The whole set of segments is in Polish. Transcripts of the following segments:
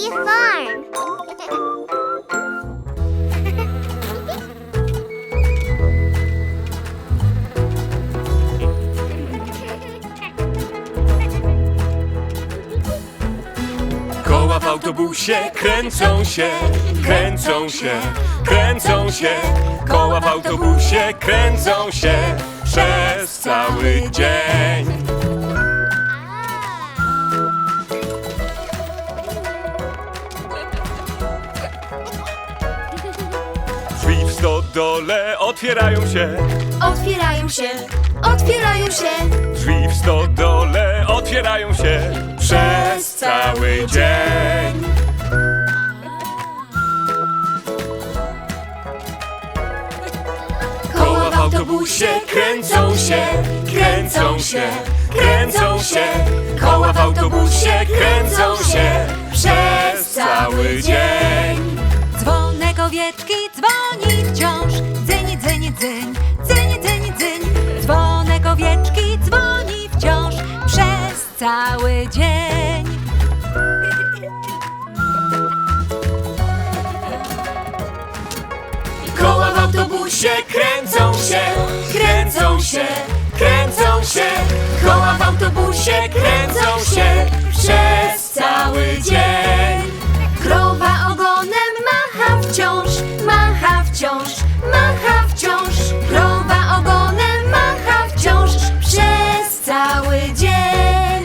Bee Farm. Koła w autobusie kręcą się, kręcą się, kręcą się. Koła w autobusie kręcą się przez cały dzień. Stodole otwierają się, Otwierają się, otwierają się. drzwi w stodole otwierają się przez cały dzień. Koła w autobusie kręcą się, kręcą się, kręcą się. Koła w autobusie kręcą się przez cały dzień. Dzwonek owieczki dzwoni wciąż. Dzyń, dzyń, dzyń, dzyń, dzyń. Dzwonek owieczki dzwoni wciąż przez cały dzień. Koła w autobusie kręcą się, kręcą się, kręcą się. Koła w autobusie kręcą się przez cały dzień. Krowa ogonem macha wciąż, macha wciąż, macha wciąż. Krowa ogonem macha wciąż przez cały dzień.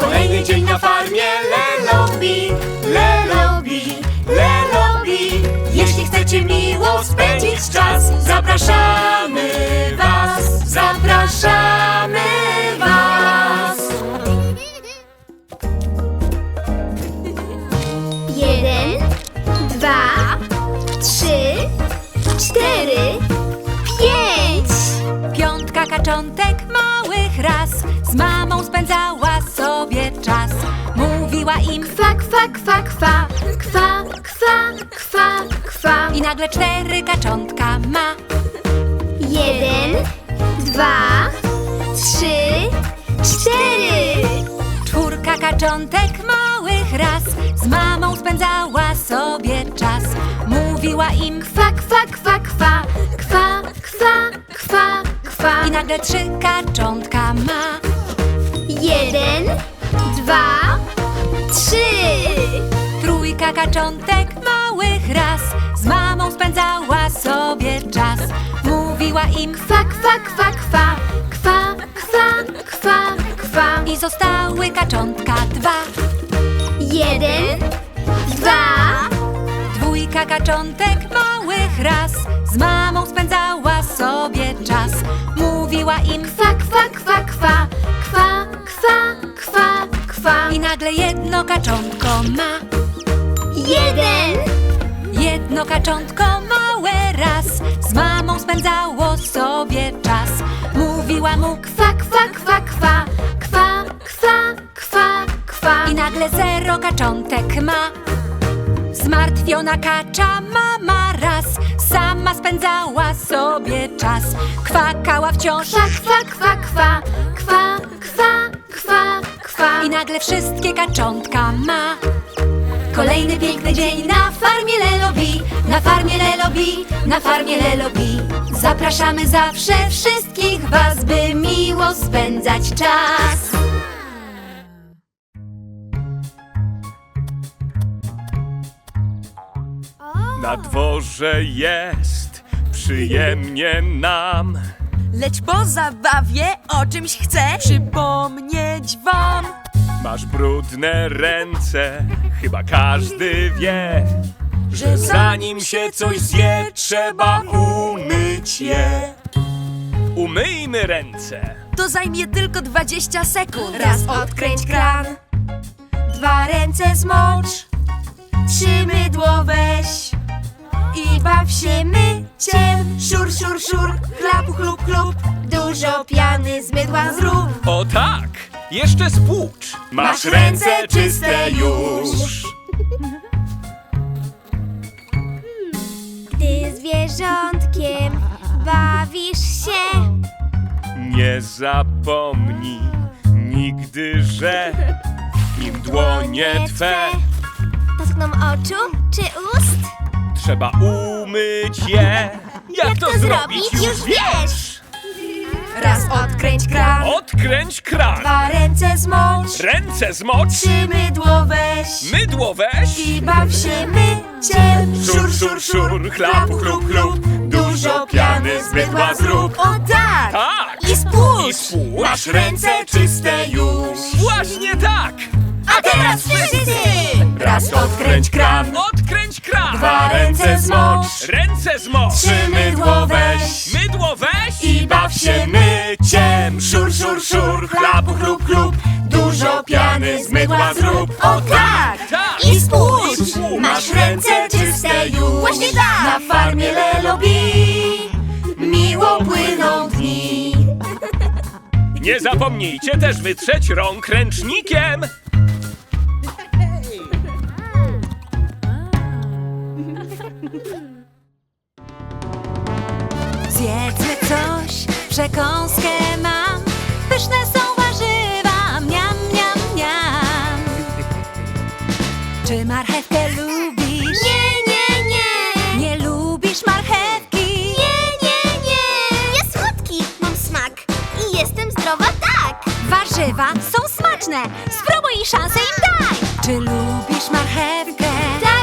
Kolejny dzień na farmie Lelobi, Lelobi, Lelobi. Jeśli chcecie miło spędzić czas, zapraszamy was, zapraszamy was. Cztery, pięć. Piątka kaczątek małych raz z mamą spędzała sobie czas. Mówiła im Kwa, kwa, kwa, kwa, kwa, kwa, kwa, kwa. i nagle cztery kaczątka ma. Jeden, dwa, trzy, cztery. Czwórka kaczątek małych raz z mamą spędzała sobie czas. Mówiła im Kwa, kwa, kwa, kwa, kwa, kwa, kwa, kwa. i nagle trzy kaczątka ma. Jeden, dwa, trzy. Trójka kaczątek małych raz z mamą spędzała sobie czas. Mówiła im Kwa, kwa, kwa, kwa, kwa, kwa, kwa, kwa. i zostały kaczątka dwa. Jeden, dwa, Dwójka kaczątek małych raz z mamą spędzała sobie czas. Mówiła im kwa, kwa, kwa, kwa, kwa, kwa, kwa, kwa. i nagle jedno kaczątko ma. Jeden, Jedno kaczątko małe raz z mamą spędzało sobie czas. Mówiła mu kwa, kwa, kwa, kwa, kwa, kwa, kwa, i nagle zero kaczątek ma. Zmartwiona kacza mama raz sama spędzała sobie czas. Kwakała wciąż Kwa, kwa, kwa, kwa, kwa, kwa, kwa, kwa. i nagle wszystkie kaczątka ma. Kolejny piękny dzień na farmie Lelobi, na farmie Lelobi, na farmie Lelobi. Zapraszamy zawsze wszystkich was, by miło spędzać czas. Na dworze jest przyjemnie nam. Lecz po zabawie o czymś chcę przypomnieć wam. Masz brudne ręce, chyba każdy wie, że zanim się coś zje, trzeba umyć je. Umyjmy ręce. To zajmie tylko 20 sekund. Raz odkręć kran, dwa ręce zmocz, trzy mydło weź baw się myciem. Szur, szur, szur, chlap, chlup, chlup, dużo piany z mydła zrób. O tak, jeszcze spłucz. Masz ręce czyste już. Gdy zwierzątkiem bawisz się, Nie zapomnij nigdy, że nim dłonie twe Dotkną oczu czy ust? Trzeba umyć je. Jak, to zrobić, już wiesz. Raz odkręć kran, Odkręć kran. dwa ręce zmocz, Ręce zmocz. trzy mydło weź Mydło weź. i baw się myciem. Szur, szur, szur, chlap, chlup, chlup. Dużo piany z mydła zrób. O tak! Tak. I! I spójrz. Masz ręce czyste już. Właśnie tak. A teraz wszyscy! Raz odkręć kran, ręce zmocz, Ręce zmocz. trzy mydło weź Mydło weź. i baw się myciem. Szur, szur, szur, chlapu, chlup, chlup. Dużo piany z mydła zrób. O tak! Tak. I spójrz! Masz ręce czyste już. Właśnie tak. Na farmie Lelobi miło płyną dni. Nie zapomnijcie też wytrzeć rąk ręcznikiem. Przekąskę mam. Pyszne są warzywa, miam, miam, miam. Czy marchewkę lubisz? Nie, nie, nie. Nie lubisz marchewki? Nie, nie, nie. Jest słodki, mam smak. I jestem zdrowa tak. Warzywa są smaczne. Spróbuj i szansę im daj. Czy lubisz marchewkę? Tak,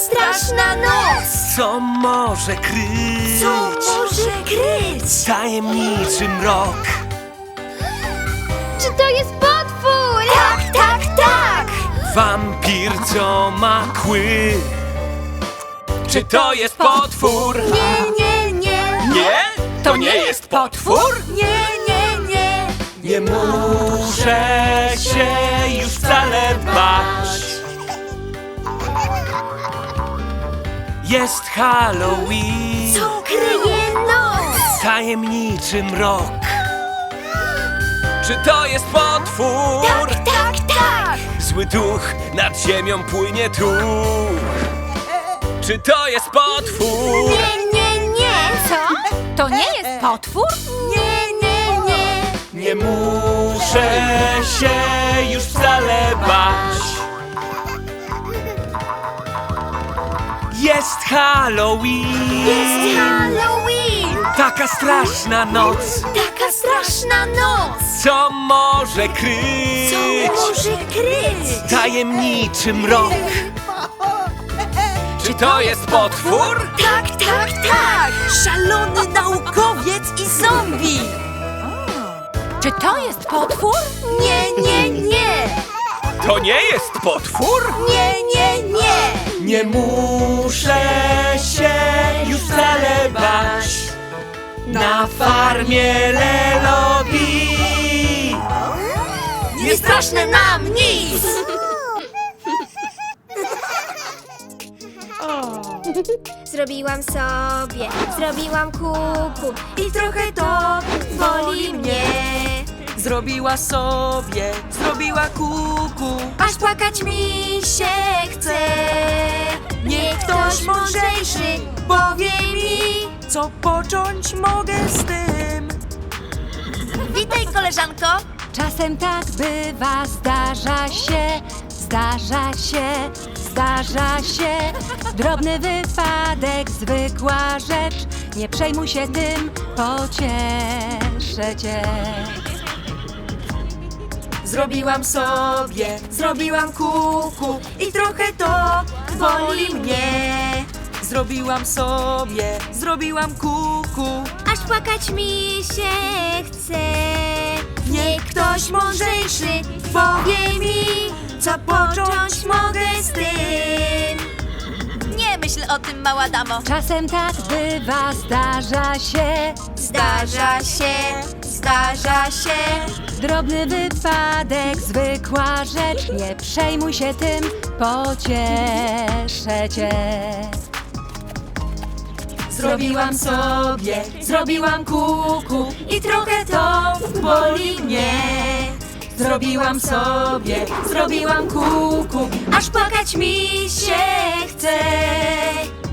straszna noc. co może kryć Co może kryć? tajemniczy mrok. Czy to jest potwór? Tak, tak, tak. Wampir, co ma kły. Czy to jest potwór? Nie, nie, nie. Nie? To nie jest potwór? Nie, nie, nie. Nie muszę się już wcale bać. Jest Halloween, Co kryje noc? tajemniczy mrok. Czy to jest potwór? Tak, tak, tak. Zły duch nad ziemią płynie tu. Czy to jest potwór? Nie, nie, nie. Co? To nie jest potwór? Nie, nie, nie. Nie muszę się już wcale Jest Halloween, Jest Halloween. taka straszna noc, Taka straszna noc. co może Co kryć może kryć? tajemniczy mrok. Czy to jest potwór? Tak, tak, tak. Szalony naukowiec i zombie! Czy to jest potwór? Nie, nie, nie. To nie jest potwór? Nie, nie, nie. Nie muszę się już wcale bać. Na farmie Lelobi straszne nam nic! Zrobiłam sobie, zrobiłam kuku I trochę to Boli mnie Zrobiła sobie, zrobiła kuku Aż płakać mi się chce Niech ktoś mądrzejszy powie mi Co począć mogę z tym Witaj koleżanko Czasem tak bywa, zdarza się, zdarza się, zdarza się. Drobny wypadek, zwykła rzecz. Nie przejmuj się tym, pocieszę cię. Zrobiłam sobie, zrobiłam kuku I trochę to boli mnie. Zrobiłam sobie, zrobiłam kuku. Aż płakać mi się chce. Niech ktoś mądrzejszy powie mi Co począć mogę z tym. Nie myśl o tym, mała damo. Czasem tak bywa, zdarza się. Zdarza się, zdarza się Drobny wypadek, zwykła rzecz. Nie przejmuj się tym, pocieszę cię. Zrobiłam sobie, zrobiłam kuku I trochę to boli mnie Zrobiłam sobie, zrobiłam kuku Aż płakać mi się chce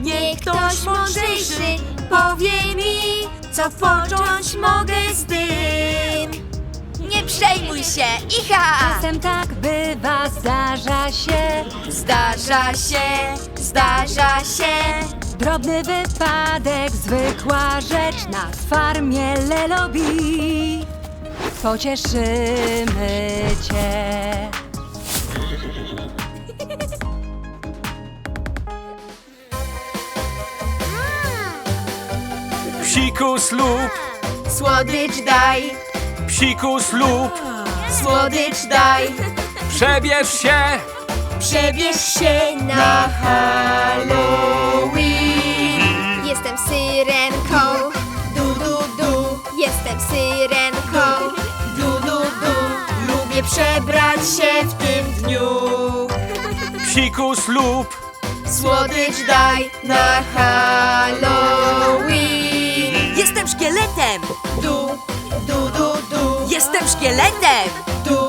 Niech ktoś mądrzejszy powie mi Co począć mogę z tym Nie przejmuj się, icha Czasem tak bywa, zdarza się. Zdarza się, zdarza się Drobny wypadek, zwykła rzecz na farmie Lelobi. Pocieszymy cię. Psikus lub, Słodycz daj, psikus lub, słodycz daj. przebierz się, Przebierz się na Halloween. Jestem syrenką. Du, du, du, Jestem syrenką. Du, du, du. Lubię przebrać się w tym dniu. Psikus lub, Słodycz daj na Halloween Jestem szkieletem. Du, du, du, du. Jestem szkieletem. Du,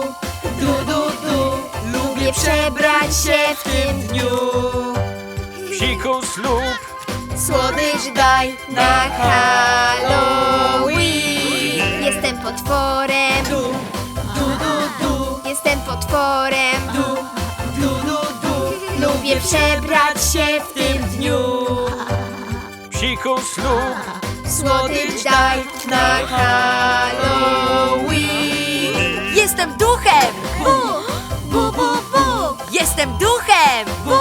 du, du, du. Lubię przebrać się w tym dniu. Psikus lub, Słodycz daj na Halloween. Jestem potworem. Du, du, du, du Jestem potworem. Du, du, du, du. Lubię przebrać się w tym dniu. Psikus lub, Słodycz daj na Halloween Jestem duchem! Bu, bu, bu, bu Jestem duchem! Bu,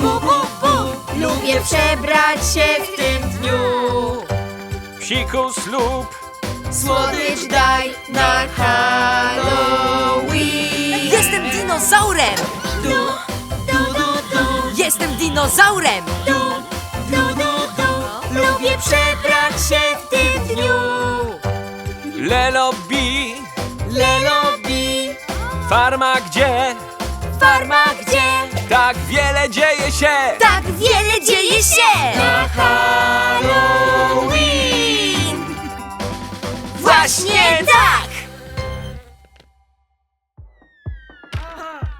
bu, bu, bu Lubię przebrać się w tym dniu psikus lub, Słodycz daj na Halloween Jestem dinozaurem! Du, du, du, du Jestem dinozaurem! Du, Lubię przebrać się w tym dniu. Lelobi, Lelobi, farma gdzie? Farma gdzie? Tak wiele dzieje się. tak wiele dzieje się. Na Halloween. Właśnie tak!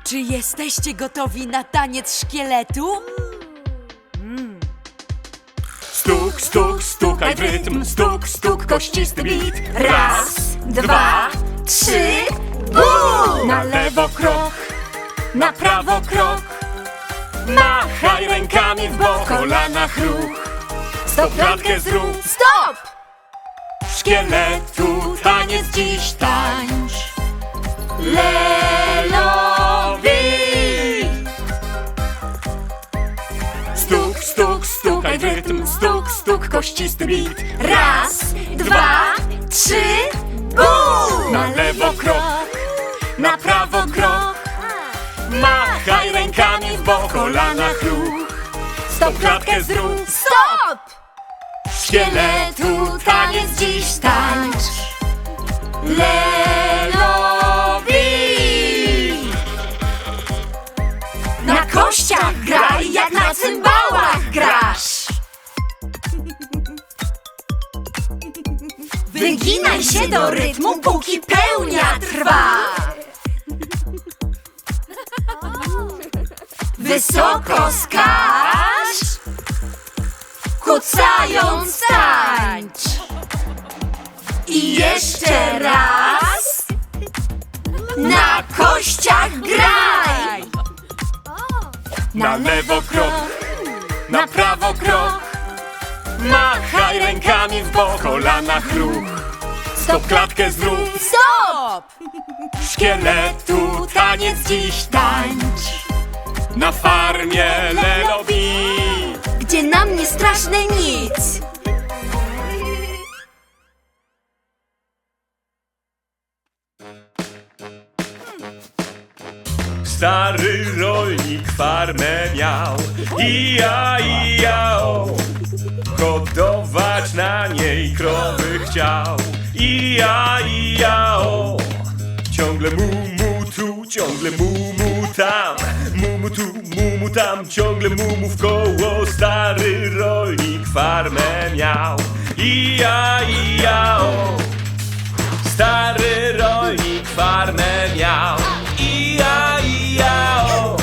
Czy jesteście gotowi na taniec szkieletu? Stuk, stuk, stukaj w rytm, stuk, stuk, kościsty bit. Raz, dwa, trzy, na lewo krok, na prawo krok. Machaj rękami w bok, kolanach ruch. Stop klatkę zrób, Stop! szkieletu taniec dziś tańcz. Lelowi! Stuk, stuk, stukaj w rytm, stuk, kościsty bit. Raz, dwa, trzy, bum! Na lewo krok, na prawo krok. Machaj rękami w bok, kolanach ruch. Stop klatkę zrób, Stop! szkieletu taniec dziś tańcz. Lelowi! Wyginaj się do rytmu, póki pełnia trwa. Wysoko skacz, kucając tańcz. I jeszcze raz na kościach graj. Na lewo krok, na prawo krok Machaj rękami w bok, kolanach ruch Stop klatkę zrób, Stop! szkieletu taniec dziś tańcz. Na farmie Lelobi Gdzie nam nie straszne nic. Stary rolnik farmę miał. Ija, ija, o. Hodować na niej krowy chciał Ija, ija, o. Ciągle mu, mu tu, ciągle mu, mu tam. Mu, mu tu, mu, mu tam. Ciągle mu, mu w koło Stary rolnik farmę miał. Ija, ija, o. Stary rolnik farmę miał. Ija, ija, o.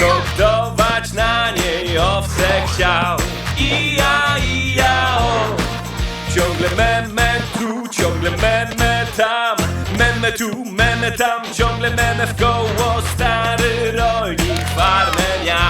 Hodować na niej owce chciał. Ija, ija, o. Ciągle meme tu, Jonglemenn med tam, menn med to, menn med tam. Jonglemenn FK og stærer og gir far, men jeg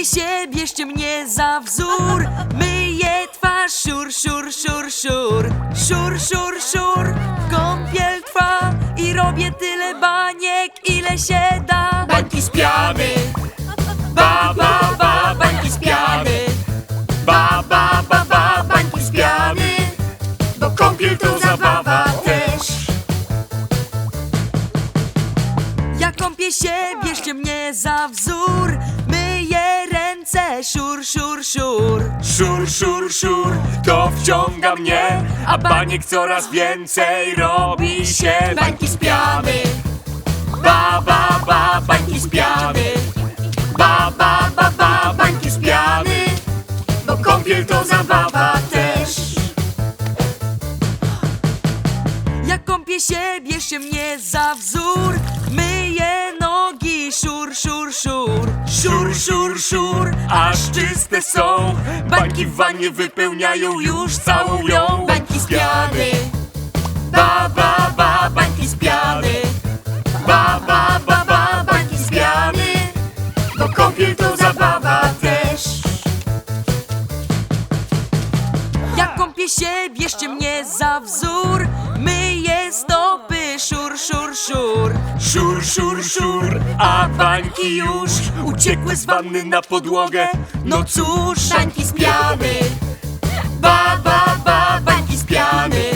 Kąpię się, bierzcie mnie za wzór. Myję twarz, szur, szur, szur, szur. Szur, szur, szur. Kąpiel trwa i robię tyle baniek, ile się da. Bańki z Kąpię się, bierzcie mnie za wzór. Myję ręce, szur, szur, szur. Szur, szur, szur, to wciąga mnie A baniek coraz więcej robi się. Bańki z piany Ba, ba, ba, bańki z piany Ba, ba, ba, ba, bańki z piany Bo kąpiel to zabawa też. Jak kąpię się, bierzcie mnie za wzór. Myję szur, szur, szur. Szur, szur, szur, aż czyste są. Bańki w wannie wypełniają już całą ją. Bańki z piany. Ba, ba, ba, bańki z piany. Ba, ba, ba, ba, bańki z piany. Bo kąpiel to zabawa Kąpię się, bierzcie mnie za wzór. Myję stopy, szur, szur, szur. Szur, szur, szur, a bańki już. Uciekły z wanny na podłogę. No cóż, Bańki z piany. ba, ba, ba, bańki z piany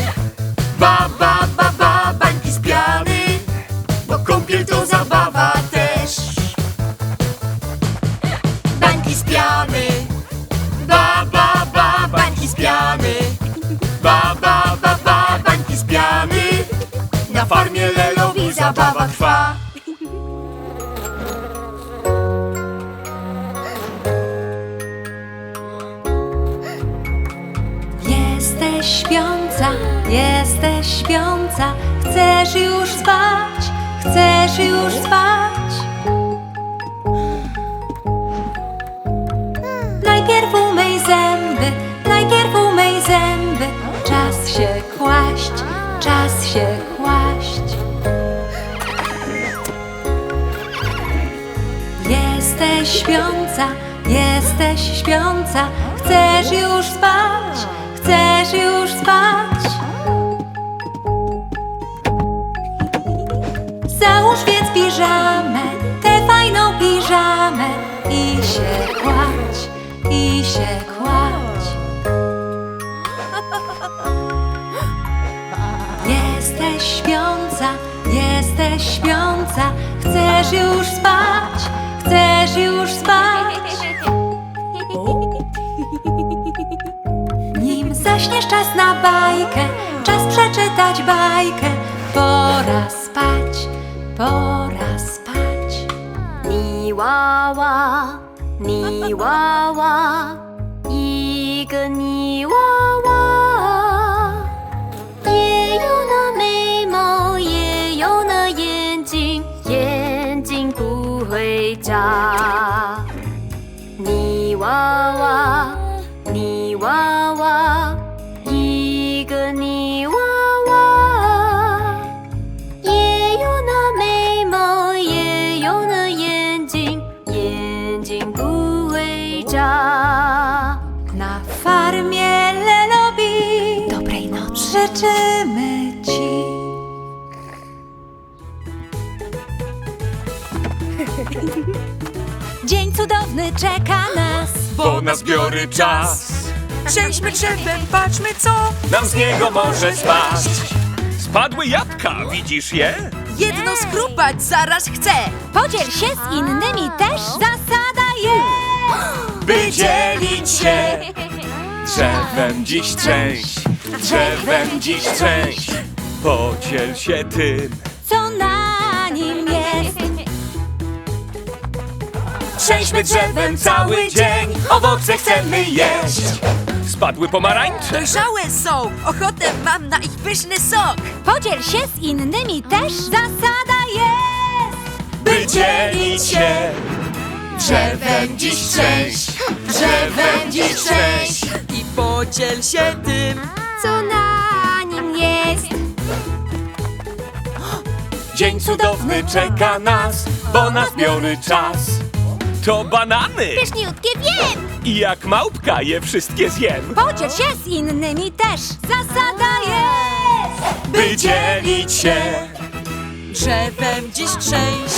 chcesz już spać, chcesz już spać. Załóż więc piżamę, tę fajną piżamę i się kładź, i się kładź. Jesteś śpiąca, jesteś śpiąca, chcesz już spać, chcesz już spać. Zaśnie czas na bajkę, czas przeczytać bajkę. Pora spać, pora spać. Niłała, niłała, iga niłała. Jie Czeka nas Bo na zbiory czas. Przejdźmy drzewem, patrzmy co nam z niego może spaść. Spadły jabłka, widzisz je? Jedno skrupać zaraz chcę. Podziel się z innymi też Zasada jest. By dzielić się. Drzewem dziś trzęś Drzewem dziś trzęś Podziel się tym Trzęśmy drzewem cały dzień. Owoce chcemy jeść. Spadły pomarańcze. Dojrzałe są, ochotę mam na ich pyszny sok. Podziel się z innymi też. Zasada jest By dzielić się. Drzewem dziś trzęś Drzewem dziś trzęś I podziel się tym Co na nim jest? Dzień cudowny czeka nas Bo na zbiory czas To banany! Pyszniutkie wiem! I jak małpka je wszystkie zjem. Podziel się z innymi też. Zasada jest! By dzielić się. Drzewem dziś trzęś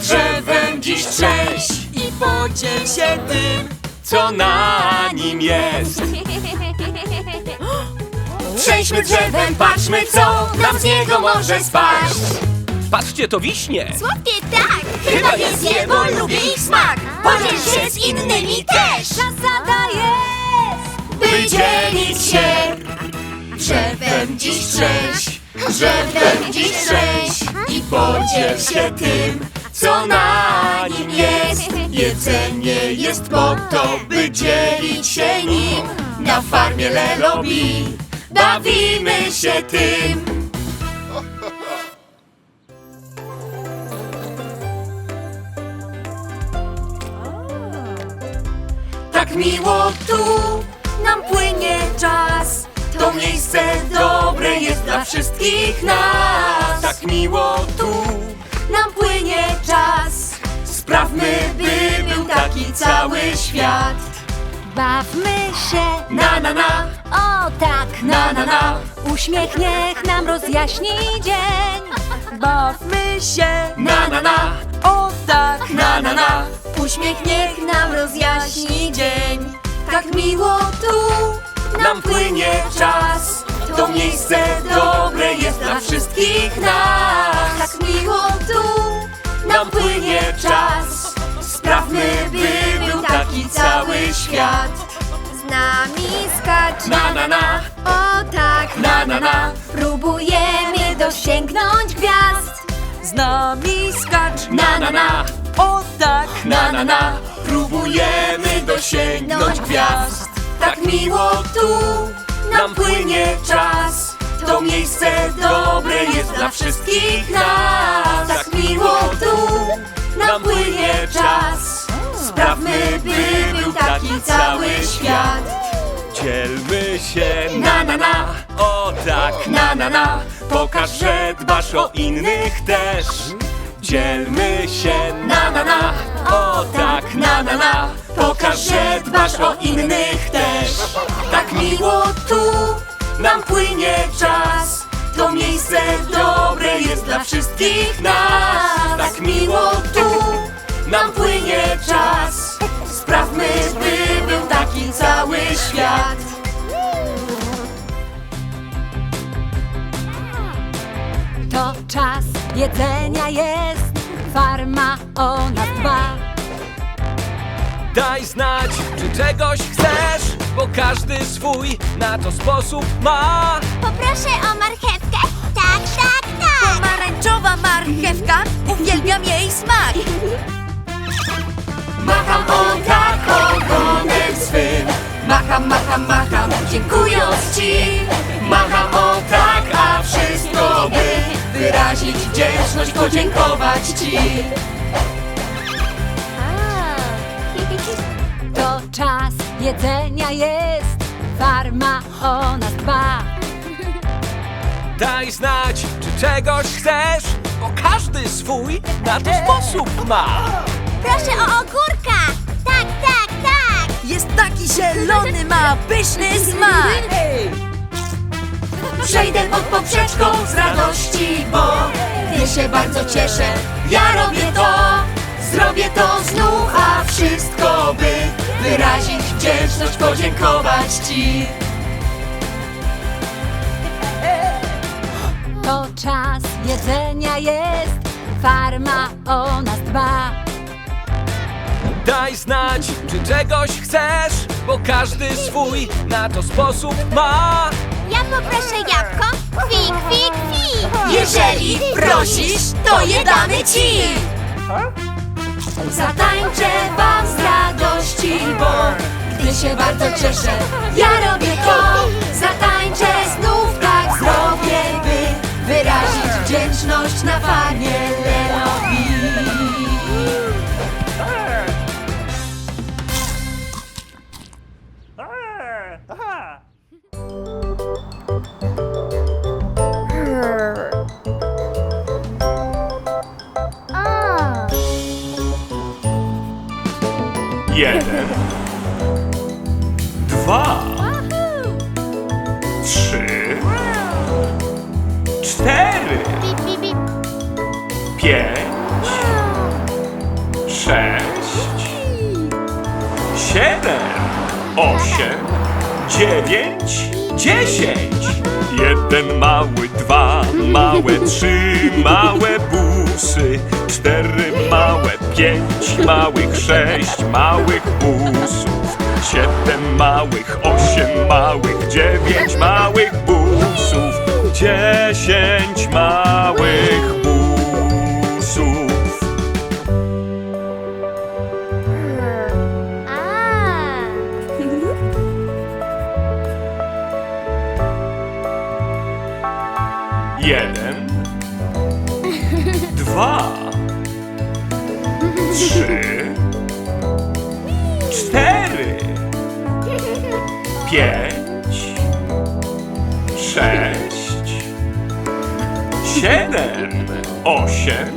Drzewem dziś trzęś I podziel się tym Co na nim jest. Trzęśmy drzewem, patrzmy co nam z niego może spaść. Patrzcie, to wiśnie. Słodkie tak! Chyba je zjem, bo lubię ich smak! Podziel się z innymi też! Zasada jest By dzielić się Drzewem dziś trzęś Drzewem dziś trzęś I podziel się tym Co na nim jest Jedzenie jest po to By dzielić się nim Na farmie Lelobi Bawimy się tym Tak miło tu. Nam płynie czas. To miejsce dobre jest dla wszystkich nas. Tak miło tu. Nam płynie czas. Sprawmy, by był taki cały świat. Bawmy się. Na na na, O tak. Na na na. Uśmiech niech nam rozjaśni dzień. Bawmy się. Na na na, O tak. Na na na Uśmiech niech nam rozjaśni dzień. Tak miło tu Nam płynie czas. To miejsce dobre jest dla wszystkich nas. Tak miło tu Nam płynie czas. Sprawmy, by był taki cały świat. Z nami skacz! Na na na, O tak! na na na. Próbujemy dosięgnąć gwiazd! Z nami skacz. Na na na, O tak. Na na na. Próbujemy dosięgnąć gwiazd. Tak miło tu nam płynie czas. To miejsce dobre jest dla wszystkich nas. Tak miło tu nam płynie czas. Sprawmy, by był taki taki cały świat. Dzielmy się. Na na na, o tak. Na na na. Pokaż, że dbasz o innych też Dzielmy się na na na, o tak na na na. Pokaż, że dbasz o innych też. Tak miło tu nam płynie czas. To miejsce dobre jest dla wszystkich nas. Tak miło tu nam płynie czas. Sprawmy, by był taki cały świat. To czas jedzenia jest, farma o nas dba. Daj znać, czy czegoś chcesz, bo każdy swój na to sposób ma. Poproszę o marchewkę. Tak, tak, tak. Pomarańczowa marchewka, uwielbiam jej smak. Macham o tak ogonem swym Macham, macham, macham, dziękując Ci. Macham o wdzięczność, podziękować Ci. To czas jedzenia jest, farma o nas dba. Daj znać, czy czegoś chcesz, bo każdy swój na to sposób ma. Proszę o ogórka. Tak, tak, tak. Jest taki zielony, ma pyszny smak. Przejdę pod poprzeczką z radości, bo gdy się bardzo cieszę, ja robię to, zrobię to znów, a wszystko by wyrazić wdzięczność, podziękować Ci. To czas jedzenia jest, farma o nas dba. Daj znać, czy czegoś chcesz, bo każdy swój na to sposób ma. Ja poproszę jabłko. Kwik, kwik, kwik. Jeżeli prosisz, to je damy ci. Zatańczę wam z radości, bo gdy się bardzo cieszę, ja robię to. Zatańczę znów tak zrobię, by wyrazić wdzięczność na farmie Dziewięć? Dziesięć. Jeden mały, dwa małe, trzy małe busy Cztery małe, pięć małych, sześć małych busów Siedem małych, osiem małych, dziewięć małych busów Dziesięć małych dwa, trzy, cztery, pięć, sześć, siedem, osiem,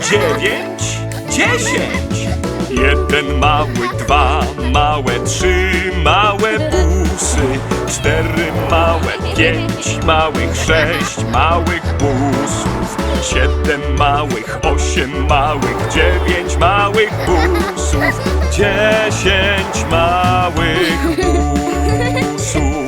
dziewięć, dziesięć. Jeden mały, dwa małe, trzy małe busy, cztery małe, pięć małych, sześć małych busów, siedem małych, osiem małych, dziewięć małych busów, dziesięć małych busów.